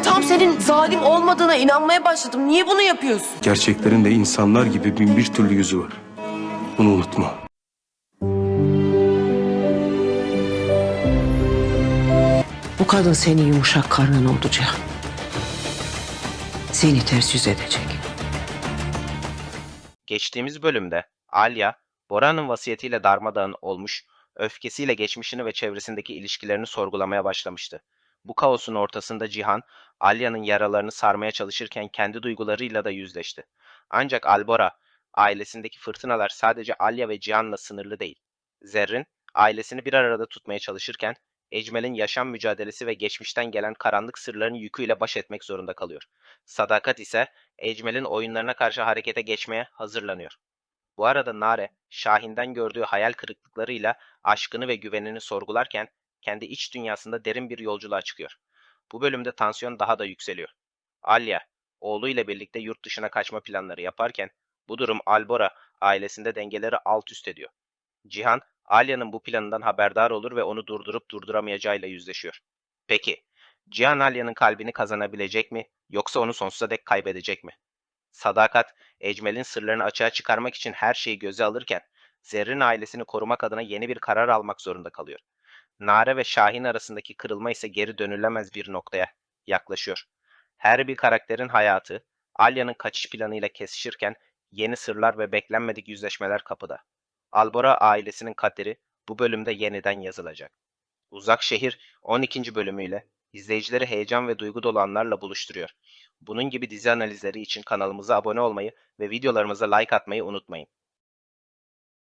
Ben tam senin zalim olmadığına inanmaya başladım. Niye bunu yapıyorsun? Gerçeklerin de insanlar gibi bin bir türlü yüzü var. Bunu unutma. Bu kadın senin yumuşak karnın Cihan. Seni ters yüz edecek. Geçtiğimiz bölümde Alya, Bora'nın vasiyetiyle darmadağın olmuş, öfkesiyle geçmişini ve çevresindeki ilişkilerini sorgulamaya başlamıştı. Bu kaosun ortasında Cihan, Alya'nın yaralarını sarmaya çalışırken kendi duygularıyla da yüzleşti. Ancak Albora, ailesindeki fırtınalar sadece Alya ve Cihan'la sınırlı değil. Zerrin, ailesini bir arada tutmaya çalışırken, Ecmel'in yaşam mücadelesi ve geçmişten gelen karanlık sırların yüküyle baş etmek zorunda kalıyor. Sadakat ise Ecmel'in oyunlarına karşı harekete geçmeye hazırlanıyor. Bu arada Nare, Şahin'den gördüğü hayal kırıklıklarıyla aşkını ve güvenini sorgularken kendi iç dünyasında derin bir yolculuğa çıkıyor. Bu bölümde tansiyon daha da yükseliyor. Alya, oğluyla birlikte yurt dışına kaçma planları yaparken bu durum Albora ailesinde dengeleri alt üst ediyor. Cihan, Alya'nın bu planından haberdar olur ve onu durdurup durduramayacağıyla yüzleşiyor. Peki, Cihan Alya'nın kalbini kazanabilecek mi yoksa onu sonsuza dek kaybedecek mi? Sadakat, Ecmel'in sırlarını açığa çıkarmak için her şeyi göze alırken, Zerrin ailesini korumak adına yeni bir karar almak zorunda kalıyor. Nare ve Şahin arasındaki kırılma ise geri dönülemez bir noktaya yaklaşıyor. Her bir karakterin hayatı, Alya'nın kaçış planıyla kesişirken yeni sırlar ve beklenmedik yüzleşmeler kapıda. Albora ailesinin kaderi bu bölümde yeniden yazılacak. Uzak Şehir 12. bölümüyle izleyicileri heyecan ve duygu dolu anlarla buluşturuyor. Bunun gibi dizi analizleri için kanalımıza abone olmayı ve videolarımıza like atmayı unutmayın.